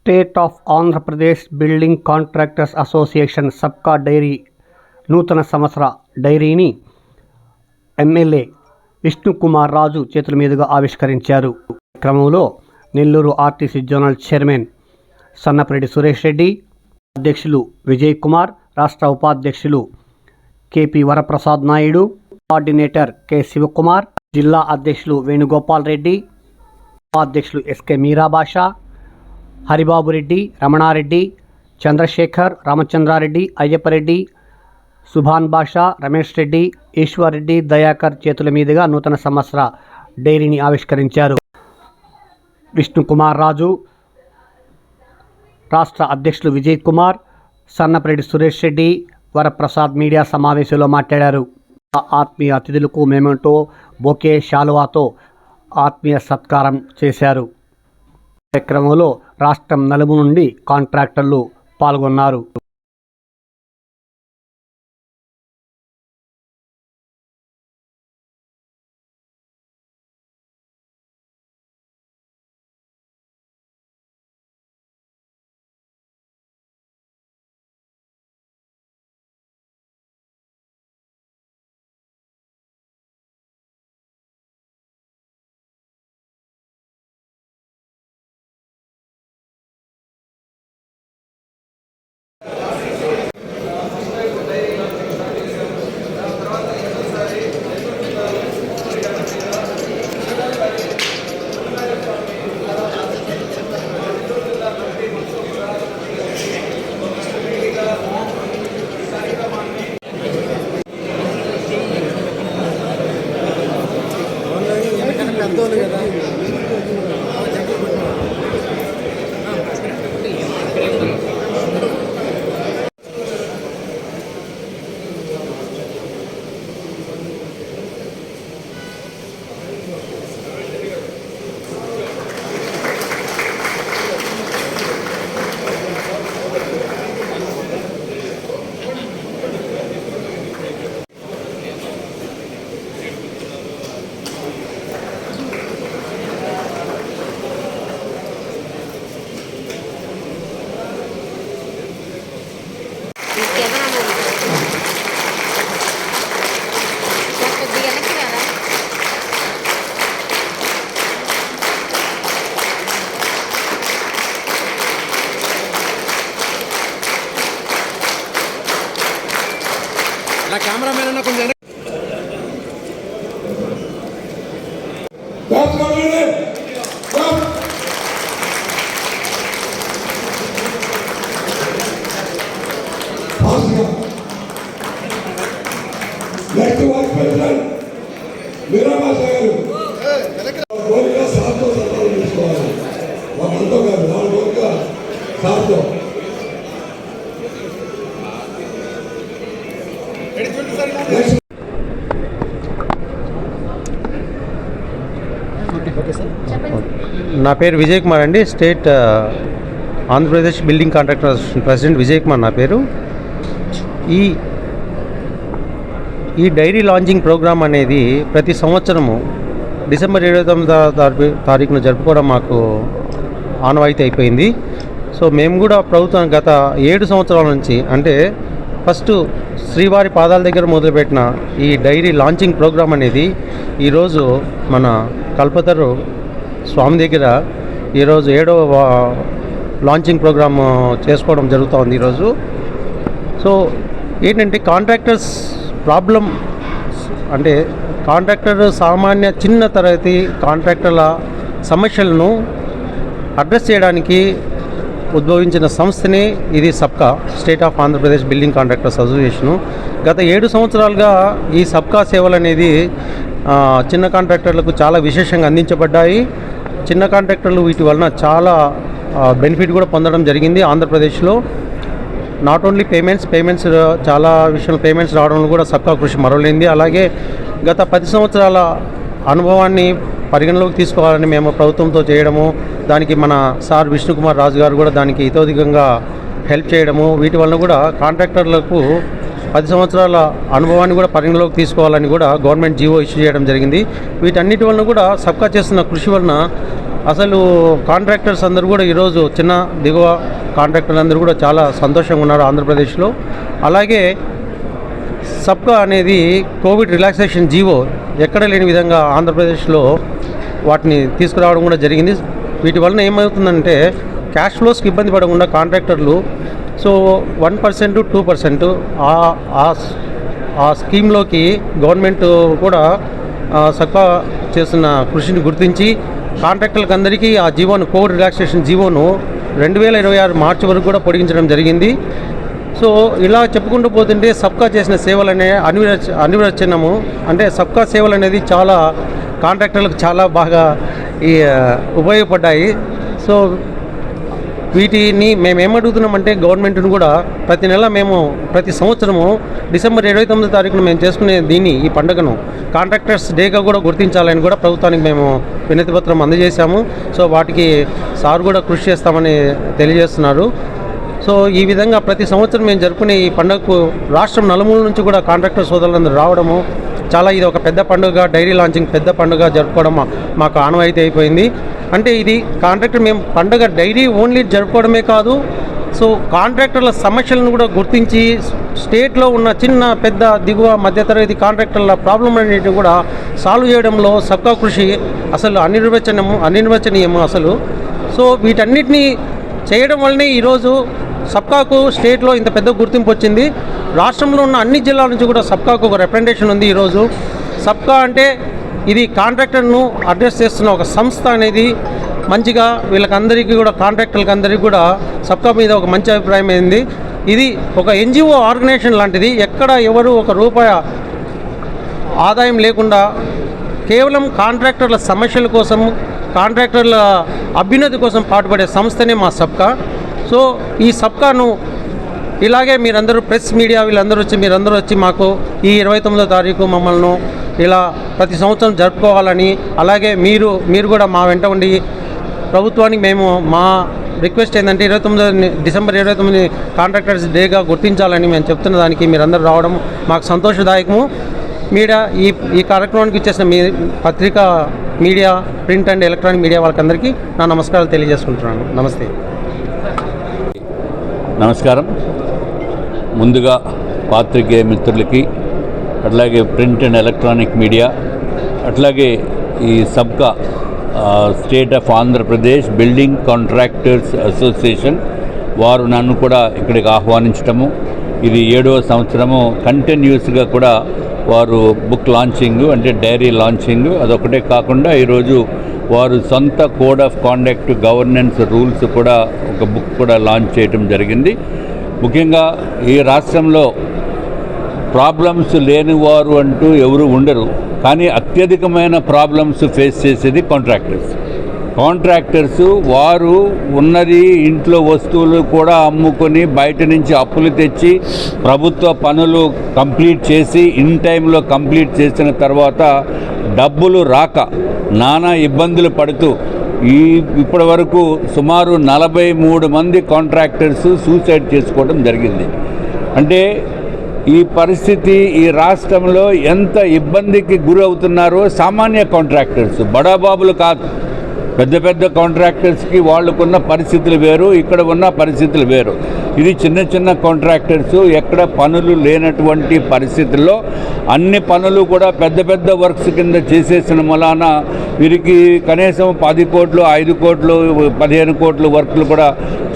State of Andhra Pradesh building contractors association సబ్కా diary నూతన సంవత్సర డైరీని ఎమ్మెల్యే విష్ణుకుమార్ రాజు చేతుల మీదుగా ఆవిష్కరించారు. క్రమంలో Nellore RTC zonal chairman Sannapareddy Suresh Reddy అధ్యక్షులు విజయ్ కుమార్ రాష్ట్ర ఉపాధ్యక్షులు KP Varaprasad Naidu coordinator K Sivakumar జిల్లా అధ్యక్షులు వేణుగోపాల్ రెడ్డి ఉపాధ్యక్షులు ఎస్కే మీరాబాషా హరిబాబు రెడ్డి రమణారెడ్డి చంద్రశేఖర్ రామచంద్రారెడ్డి అయ్యప్పరెడ్డి సుభాన్ బాషా రమేష్ రెడ్డి ఈశ్వర్ రెడ్డి దయాకర్ చేతుల మీదుగా నూతన సంవత్సర డైరీని ఆవిష్కరించారు. విష్ణుకుమార్ రాజు రాష్ట్ర అధ్యక్షులు విజయ్ కుమార్ సన్నపరెడ్డి సురేష్ రెడ్డి వరప్రసాద్ మీడియా సమావేశంలో మాట్లాడారు. ఆ ఆత్మీయ అతిథులకు మేమంటూ బొకే శాలువాతో ఆత్మీయ సత్కారం చేశారు. కార్యక్రమంలో రాష్ట్రం నలుము నుండి కాంట్రాక్టర్లు పాల్గొన్నారు. కెమెరా మూవీ నా పేరు విజయ్ కుమార్ అండి. State Andhra Pradesh building contractor president Vijay Kumar నా పేరు. ఈ ఈ డైరీ లాంచింగ్ ప్రోగ్రామ్ అనేది ప్రతి సంవత్సరము డిసెంబర్ ఇరవై తొమ్మిది తారీఖున జరుపుకోవడం మాకు ఆనవాయితీ అయిపోయింది. సో మేము కూడా ప్రభుత్వం గత ఏడు సంవత్సరాల నుంచి అంటే ఫస్ట్ శ్రీవారి పాదాల దగ్గర మొదలుపెట్టిన ఈ డైరీ లాంచింగ్ ప్రోగ్రామ్ అనేది ఈరోజు మన కల్పతరు స్వామి దగ్గర ఈరోజు ఏడవ వా- లాంచింగ్ ప్రోగ్రామ్ చేసుకోవడం జరుగుతూ ఉంది ఈరోజు. సో ఏంటంటే కాంట్రాక్టర్స్ ప్రాబ్లం అంటే కాంట్రాక్టర్ సామాన్య చిన్న తరగతి కాంట్రాక్టర్ల సమస్యలను అడ్రస్ చేయడానికి ఉద్భవించిన సంస్థనే ఇది సబ్కా state of Andhra Pradesh building contractors association గత ఏడు సంవత్సరాలుగా ఈ సబ్కా సేవలు అనేది చిన్న కాంట్రాక్టర్లకు చాలా విశేషంగా అందించబడ్డాయి. చిన్న కాంట్రాక్టర్లు వీటి వలన చాలా బెనిఫిట్ కూడా పొందడం జరిగింది ఆంధ్రప్రదేశ్లో నాట్ ఓన్లీ పేమెంట్స్ పేమెంట్స్ చాలా విషయంలో పేమెంట్స్ రావడంలో కూడా సబ్కా కృషి మరవలేంది అలాగే గత పది సంవత్సరాల అనుభవాన్ని పరిగణలోకి తీసుకోవాలని మేము ప్రభుత్వంతో చేయడము దానికి మన సార్ విష్ణుకుమార్ రాజు గారు కూడా దానికి ఇతోధికంగా హెల్ప్ చేయడము వీటి వలన కూడా కాంట్రాక్టర్లకు పది సంవత్సరాల అనుభవాన్ని కూడా పరిగణలోకి తీసుకోవాలని కూడా గవర్నమెంట్ జీవో ఇష్యూ చేయడం జరిగింది. వీటన్నిటి వలన కూడా సబ్కా చేస్తున్న కృషి వలన అసలు కాంట్రాక్టర్స్ అందరూ కూడా ఈరోజు చిన్న దిగువ కాంట్రాక్టర్లు అందరూ కూడా చాలా సంతోషంగా ఉన్నారు ఆంధ్రప్రదేశ్లో. అలాగే సబ్కా అనేది కోవిడ్ రిలాక్సేషన్ జీవో ఎక్కడ లేని విధంగా ఆంధ్రప్రదేశ్లో వాటిని తీసుకురావడం కూడా జరిగింది. వీటి వలన ఏమవుతుందంటే క్యాష్ ఫ్లోస్కి ఇబ్బంది పడకుండా కాంట్రాక్టర్లు so one percent two percent ఆ స్కీమ్లోకి గవర్నమెంట్ కూడా సక్వా చేస్తున్న కృషిని గుర్తించి కాంట్రాక్టర్లకు అందరికీ ఆ జీవోను కోవిడ్ రిలాక్సేషన్ జీవోను రెండు వేల ఇరవై ఆరు మార్చి వరకు కూడా పొడిగించడం జరిగింది. సో ఇలా చెప్పుకుంటూ పోతుంటే సబ్కా చేసిన సేవలు అనే అనివరచ అనివరచనము. అంటే సబ్కా సేవలు అనేది చాలా కాంట్రాక్టర్లకు చాలా బాగా ఈ ఉపయోగపడ్డాయి. సో వీటిని మేము ఏమడుగుతున్నామంటే గవర్నమెంట్ను కూడా ప్రతి నెల మేము ప్రతి సంవత్సరము డిసెంబర్ ఇరవై తొమ్మిది తారీఖున మేము చేసుకునే దీన్ని ఈ పండుగను కాంట్రాక్టర్స్ డేగా కూడా గుర్తించాలని కూడా ప్రభుత్వానికి మేము వినతిపత్రం అందజేశాము. సో వాటికి సార్ కూడా కృషి చేస్తామని తెలియజేస్తున్నారు. సో ఈ విధంగా ప్రతి సంవత్సరం మేము జరుపుకునే ఈ పండుగకు రాష్ట్రం నలుమూల నుంచి కూడా కాంట్రాక్టర్ సోదరులందరూ రావడము చాలా ఇది ఒక పెద్ద పండుగ డైరీ లాంచింగ్ పెద్ద పండుగ జరుపుకోవడం మాకు ఆనవాయితీ అయిపోయింది. అంటే ఇది కాంట్రాక్టర్ మేము పండుగ డైరీ ఓన్లీ జరుపుకోవడమే కాదు సో కాంట్రాక్టర్ల సమస్యలను కూడా గుర్తించి స్టేట్లో ఉన్న చిన్న పెద్ద దిగువ మధ్యతరగతి కాంట్రాక్టర్ల ప్రాబ్లం అనేటివి కూడా సాల్వ్ చేయడంలో సబ్కా కృషి అసలు అనిర్వచనము అనిర్వచనీయము అసలు. సో వీటన్నిటిని చేయడం వల్లనే ఈరోజు సబ్కాకు స్టేట్లో ఇంత పెద్ద గుర్తింపు వచ్చింది. రాష్ట్రంలో ఉన్న అన్ని జిల్లాల నుంచి కూడా సబ్కాకు ఒక రిప్రజెంటేషన్ ఉంది ఈరోజు. సబ్కా అంటే ఇది కాంట్రాక్టర్ను అడ్రస్ చేస్తున్న ఒక సంస్థ అనేది మంచిగా వీళ్ళకందరికీ కూడా కాంట్రాక్టర్లకు అందరికీ కూడా సబ్కా మీద ఒక మంచి అభిప్రాయం అయింది ఇది ఒక ఎన్జిఓ ఆర్గనైజేషన్ లాంటిది. ఎక్కడ ఎవరు ఒక రూపాయి ఆదాయం లేకుండా కేవలం కాంట్రాక్టర్ల సమస్యల కోసం కాంట్రాక్టర్ల అభ్యున్నతి కోసం పాటుపడే సంస్థనే మా సబ్కా. సో ఈ సబ్కాను ఇలాగే మీరందరూ ప్రెస్ మీడియా వీళ్ళందరూ వచ్చి మీరందరూ వచ్చి మాకు ఈ ఇరవై తొమ్మిదో తారీఖు మమ్మల్ని ఇలా ప్రతి సంవత్సరం జరుపుకోవాలని అలాగే మీరు మీరు కూడా మా వెంట ఉండి ప్రభుత్వానికి మేము మా రిక్వెస్ట్ ఏంటంటే ఇరవై తొమ్మిదో డిసెంబర్ ఇరవై తొమ్మిది కాంట్రాక్టర్స్ డేగా గుర్తించాలని మేము చెప్తున్న దానికి మీరందరూ రావడం మాకు సంతోషదాయకము. మీడియా ఈ ఈ కార్యక్రమానికి ఇచ్చేసిన మీ పత్రికా media print and electronic media వాళ్ళకందరికీ నా నమస్కారాలు తెలియజేసుకుంటున్నాను. నమస్తే. నమస్కారం. ముందుగా పాత్రికేయ మిత్రులకి అట్లాగే ప్రింట్ అండ్ ఎలక్ట్రానిక్ మీడియా అట్లాగే ఈ సబ్కా state of Andhra Pradesh building contractors association వారు నన్ను కూడా ఇక్కడికి ఆహ్వానించటము. ఇది ఏడవ సంవత్సరము కంటిన్యూస్గా కూడా వారు బుక్ లాంచింగ్ అంటే డైరీ లాంచింగ్ అదొకటే కాకుండా ఈరోజు వారు సొంత code of conduct governance rules కూడా ఒక బుక్ కూడా లాంచ్ చేయటం జరిగింది. ముఖ్యంగా ఈ రాష్ట్రంలో ప్రాబ్లమ్స్ లేనివారు అంటూ ఎవరు ఉండరు. కానీ అత్యధికమైన ప్రాబ్లమ్స్ ఫేస్ చేసేది కాంట్రాక్టర్స్. కాంట్రాక్టర్స్ వారు ఉన్నది ఇంట్లో వస్తువులు కూడా అమ్ముకొని బయట నుంచి అప్పులు తెచ్చి ప్రభుత్వ పనులు కంప్లీట్ చేసి ఇన్ టైంలో కంప్లీట్ చేసిన తర్వాత డబ్బులు రాక నానా ఇబ్బందులు పడుతూ ఈ ఇప్పటి వరకు సుమారు నలభై మూడు మంది కాంట్రాక్టర్స్ సూసైడ్ చేసుకోవడం జరిగింది. అంటే ఈ పరిస్థితి ఈ రాష్ట్రంలో ఎంత ఇబ్బందికి గురి అవుతున్నారో సామాన్య కాంట్రాక్టర్స్ బడాబాబులు కాదు. పెద్ద పెద్ద కాంట్రాక్టర్స్కి వాళ్ళకున్న పరిస్థితులు వేరు ఇక్కడ ఉన్న పరిస్థితులు వేరు. ఇది చిన్న చిన్న కాంట్రాక్టర్స్ ఎక్కడ పనులు లేనటువంటి పరిస్థితుల్లో అన్ని పనులు కూడా పెద్ద పెద్ద వర్క్స్ కింద చేసేసిన మూలాన వీరికి కనీసం పది కోట్లు ఐదు కోట్లు పదిహేను కోట్లు వర్క్లు కూడా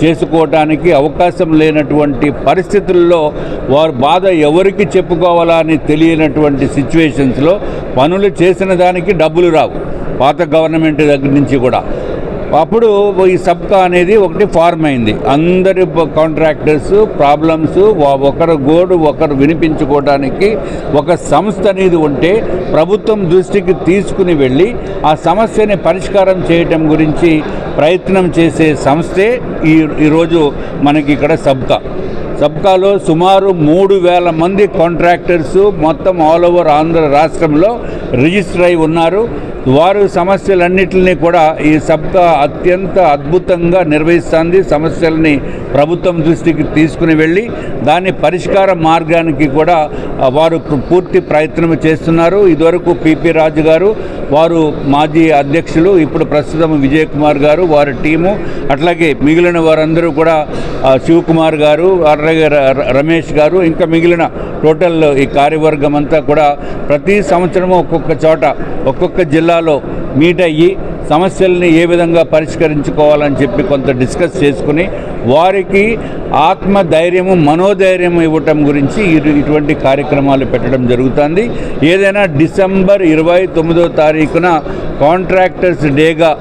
చేసుకోవడానికి అవకాశం లేనటువంటి పరిస్థితుల్లో వారు బాధ ఎవరికి చెప్పుకోవాలా అని తెలియనటువంటి సిచ్యువేషన్స్లో పనులు చేసిన దానికి డబ్బులు రావు. పాత గవర్నమెంట్ దగ్గర నుంచి కూడా. అప్పుడు ఈ సబ్కా అనేది ఒకటి ఫార్మ్ అయింది. అందరి కాంట్రాక్టర్స్ ప్రాబ్లమ్స్ ఒకరు గోడు ఒకరు వినిపించుకోవడానికి ఒక సంస్థ అనేది ఉంటే ప్రభుత్వం దృష్టికి తీసుకుని వెళ్ళి ఆ సమస్యని పరిష్కారం చేయటం గురించి ప్రయత్నం చేసే సంస్థే ఈ ఈరోజు మనకి ఇక్కడ సబ్కా. సబ్కాలో సుమారు మూడు వేల మంది కాంట్రాక్టర్స్ మొత్తం ఆల్ ఓవర్ ఆంధ్ర రాష్ట్రంలో రిజిస్టర్ అయి ఉన్నారు. వారు సమస్యలన్నింటినీ కూడా ఈ సబ్కా అత్యంత అద్భుతంగా నిర్వహిస్తుంది. సమస్యల్ని ప్రభుత్వం దృష్టికి తీసుకుని వెళ్ళి దాని పరిష్కార మార్గానికి కూడా వారు పూర్తి ప్రయత్నం చేస్తున్నారు. ఇదివరకు పిపి రాజు గారు వారు మాజీ అధ్యక్షులు ఇప్పుడు ప్రస్తుతం విజయ్ కుమార్ గారు వారి టీము అట్లాగే మిగిలిన వారందరూ కూడా శివకుమార్ గారు అట్లాగే ర- ర- రమేష్ గారు ఇంకా మిగిలిన టోటల్ ఈ కార్యవర్గం అంతా కూడా ప్రతి సంవత్సరము ఒక్కొక్క చోట ఒక్కొక్క జిల్లాలో మీట్ అయ్యి సమస్యల్ని ఏ విధంగా పరిష్కరించుకోవాలని చెప్పి కొంత డిస్కస్ చేసుకుని వారికి ఆత్మ ధైర్యము మనోధైర్యం ఇవ్వటం గురించి ఇటు- ఇటువంటి కార్యక్రమాలు పెట్టడం జరుగుతుంది. ఏదైనా డిసెంబర్ ఇరవై తొమ్మిదో తారీఖున కాంట్రాక్టర్స్ డేగా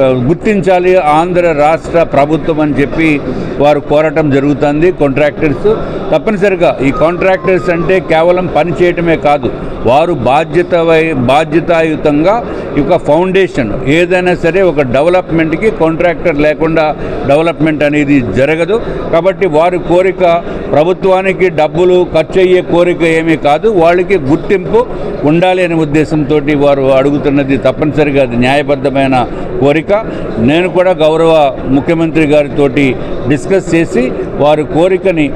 గుర్తించాలి. ఆంధ్ర రాష్ట్ర ప్రభుత్వం అని చెప్పి వారు కోరటం జరుగుతుంది కాంట్రాక్టర్స్. తప్పనిసరిగా ఈ కాంట్రాక్టర్స్ అంటే కేవలం పని చేయటమే కాదు వారు బాధ్యత బాధ్యతాయుతంగా ఈ యొక్క ఫౌండేషన్ ఏదైనా సరే ఒక డెవలప్మెంట్కి కాంట్రాక్టర్ లేకుండా డెవలప్మెంట్ అనేది జరగదు. కాబట్టి వారి కోరిక ప్రభుత్వానికి డబ్బులు ఖర్చు అయ్యే కోరిక ఏమీ కాదు వాళ్ళకి గుర్తింపు ఉండాలి అనే ఉద్దేశంతో వారు అడుగుతున్నది తప్పనిసరిగా అది న్యాయబద్ధమైన కోరిక. నేను కూడా గౌరవ ముఖ్యమంత్రి గారితో డిస్కస్ చేసి వారి కోరికని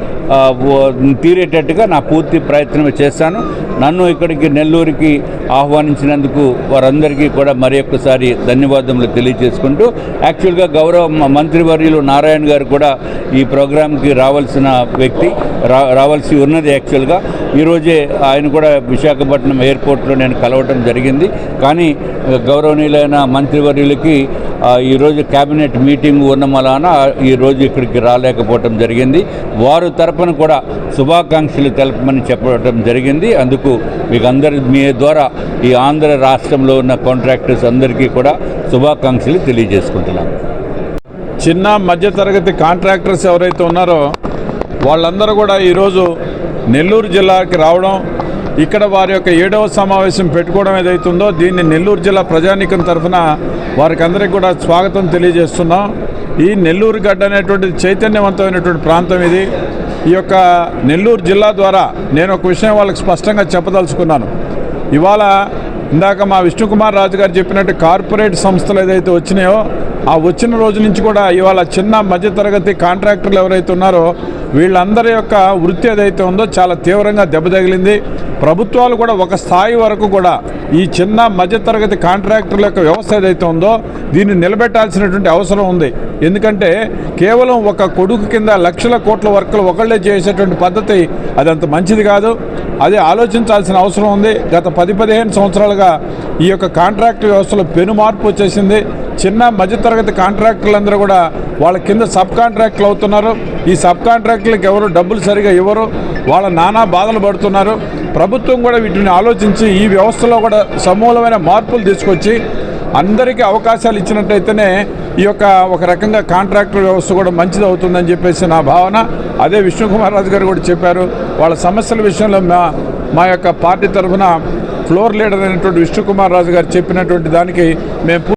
తీరేటట్టుగా నా పూర్తి ప్రయత్నం చేస్తాను నన్ను ఇక్కడికి నెల్లూరుకి ఆహ్వానించినందుకు వారందరికీ కూడా మరి ఒక్కసారి ధన్యవాదములు తెలియజేసుకుంటూ యాక్చువల్గా గౌరవ మంత్రివర్యులు నారాయణ గారు కూడా ఈ ప్రోగ్రాంకి రావాల్సిన వ్యక్తి రా రావాల్సి ఉన్నది యాక్చువల్గా. ఈరోజే ఆయన కూడా విశాఖపట్నం ఎయిర్పోర్ట్లో నేను కలవటం జరిగింది. కానీ గౌరవనీయులైన మంత్రివర్యులకి ఈరోజు కేబినెట్ మీటింగ్ ఉన్న వలన ఈరోజు ఇక్కడికి రాలేకపోవటం జరిగింది. వారు తరపున కూడా శుభాకాంక్షలు తెలపమని చెప్పడం జరిగింది. అందుకు మీకు అందరి మీ ద్వారా ఈ ఆంధ్ర రాష్ట్రంలో ఉన్న కాంట్రాక్టర్స్ అందరికీ కూడా శుభాకాంక్షలు తెలియజేసుకుంటున్నాం చిన్న మధ్యతరగతి కాంట్రాక్టర్స్ ఎవరైతే ఉన్నారో వాళ్ళందరూ కూడా ఈరోజు నెల్లూరు జిల్లాకి రావడం ఇక్కడ వారి యొక్క ఏడవ సమావేశం పెట్టుకోవడం ఏదైతుందో దీన్ని నెల్లూరు జిల్లా ప్రజానీకం తరఫున వారికందరికీ కూడా స్వాగతం తెలియజేస్తున్నాం. ఈ నెల్లూరు గడ్డ అనేటువంటి చైతన్యవంతమైనటువంటి ప్రాంతం ఇది. ఈ యొక్క నెల్లూరు జిల్లా ద్వారా నేను ఒక విషయం వాళ్ళకి స్పష్టంగా చెప్పదలుచుకున్నాను. ఇవాళ ఇందాక మా విష్ణుకుమార్ రాజు గారు చెప్పినట్టు కార్పొరేట్ సంస్థలు ఏదైతే వచ్చినాయో ఆ వచ్చిన రోజు నుంచి కూడా ఇవాళ చిన్న మధ్యతరగతి కాంట్రాక్టర్లు ఎవరైతే ఉన్నారో వీళ్ళందరి యొక్క వృత్తి ఏదైతే ఉందో చాలా తీవ్రంగా దెబ్బతగిలింది ప్రభుత్వాలు కూడా ఒక స్థాయి వరకు కూడా ఈ చిన్న మధ్యతరగతి కాంట్రాక్టర్ల యొక్క వ్యవస్థ ఏదైతే ఉందో దీన్ని నిలబెట్టాల్సినటువంటి అవసరం ఉంది. ఎందుకంటే కేవలం ఒక కొడుకు కింద లక్షల కోట్ల వర్కులు ఒకళ్ళే చేసేటువంటి పద్ధతి అది అంత మంచిది కాదు. అది ఆలోచించాల్సిన అవసరం ఉంది. గత పది పదిహేను సంవత్సరాలుగా ఈ యొక్క కాంట్రాక్ట్ వ్యవస్థలో పెను మార్పు వచ్చేసింది. చిన్న మధ్యతరగతి కాంట్రాక్టర్లందరూ కూడా వాళ్ళ కింద సబ్ కాంట్రాక్టులు అవుతున్నారు. ఈ సబ్ కాంట్రాక్టులకు ఎవరు డబ్బులు సరిగా ఇవ్వరు. వాళ్ళ నానా బాధలు పడుతున్నారు. ప్రభుత్వం కూడా వీటిని ఆలోచించి ఈ వ్యవస్థలో కూడా సమూలమైన మార్పులు తీసుకొచ్చి అందరికీ అవకాశాలు ఇచ్చినట్టయితేనే ఈ యొక్క ఒక రకంగా కాంట్రాక్టర్ వ్యవస్థ కూడా మంచిది అవుతుందని చెప్పేసి నా భావన. అదే విష్ణుకుమార్ రాజు గారు కూడా చెప్పారు. వాళ్ళ సమస్యల విషయంలో మా మా యొక్క పార్టీ తరఫున ఫ్లోర్ లీడర్ అయినటువంటి విష్ణుకుమార్ రాజు గారు చెప్పినటువంటి దానికి మేము